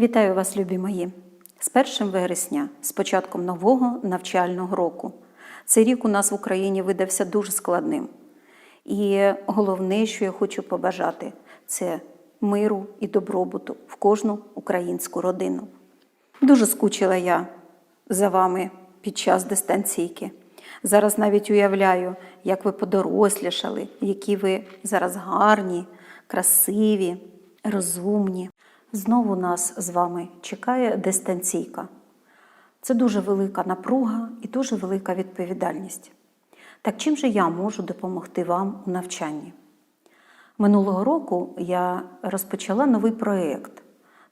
Вітаю вас, любі мої! З 1 вересня, з початком нового навчального року. Цей рік у нас в Україні видався дуже складним. І головне, що я хочу побажати, це миру і добробуту в кожну українську родину. Дуже скучила я за вами під час дистанційки. Зараз навіть уявляю, як ви подорослішали, які ви зараз гарні, красиві, розумні. Знову нас з вами чекає дистанційка. Це дуже велика напруга і дуже велика відповідальність. Так чим же я можу допомогти вам у навчанні? Минулого року я розпочала новий проєкт.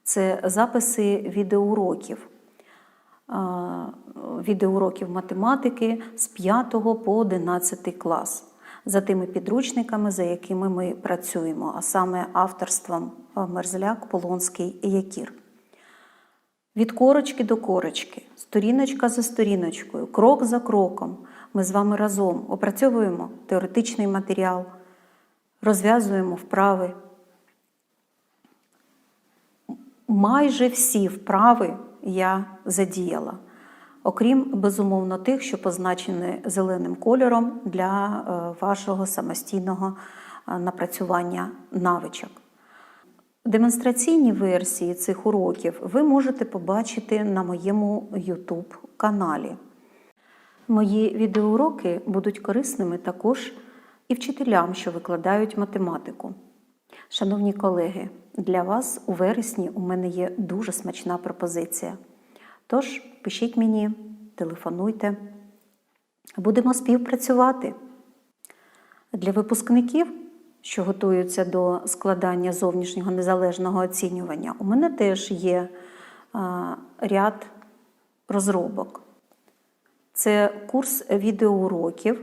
Це записи відеоуроків. Відеоуроків математики з 5 по 11 клас за тими підручниками, за якими ми працюємо, а саме авторством Мерзляк, Полонський і Якір. Від корочки до корочки, сторіночка за сторіночкою, крок за кроком ми з вами разом опрацьовуємо теоретичний матеріал, розв'язуємо вправи. Майже всі вправи я задіяла, окрім безумовно тих, що позначені зеленим кольором для е, вашого самостійного е, напрацювання навичок. Демонстраційні версії цих уроків ви можете побачити на моєму YouTube каналі. Мої відеоуроки будуть корисними також і вчителям, що викладають математику. Шановні колеги, для вас у вересні у мене є дуже смачна пропозиція. Тож пишіть мені, телефонуйте, будемо співпрацювати. Для випускників, що готуються до складання зовнішнього незалежного оцінювання, у мене теж є ряд розробок. Це курс відеоуроків,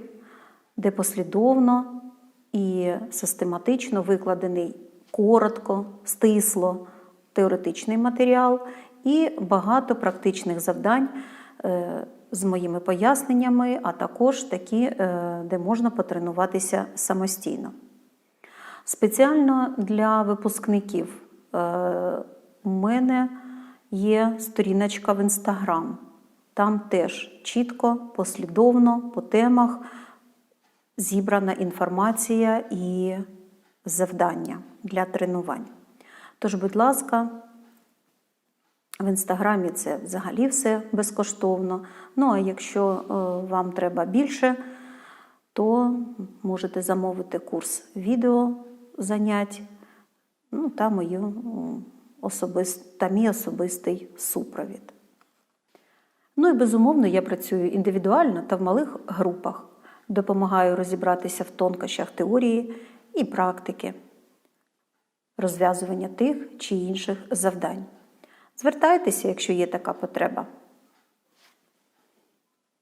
де послідовно і систематично викладений коротко, стисло теоретичний матеріал і багато практичних завдань е, з моїми поясненнями, а також такі, е, де можна потренуватися самостійно. Спеціально для випускників е, у мене є сторіночка в інстаграм. Там теж чітко, послідовно, по темах зібрана інформація і завдання для тренувань. Тож, будь ласка, в інстаграмі це взагалі все безкоштовно. Ну, а якщо е, вам треба більше, то можете замовити курс відео занять ну, та, мою особист, та мій особистий супровід. Ну і безумовно, я працюю індивідуально та в малих групах, допомагаю розібратися в тонкощах теорії і практики, розв'язування тих чи інших завдань. Звертайтеся, якщо є така потреба.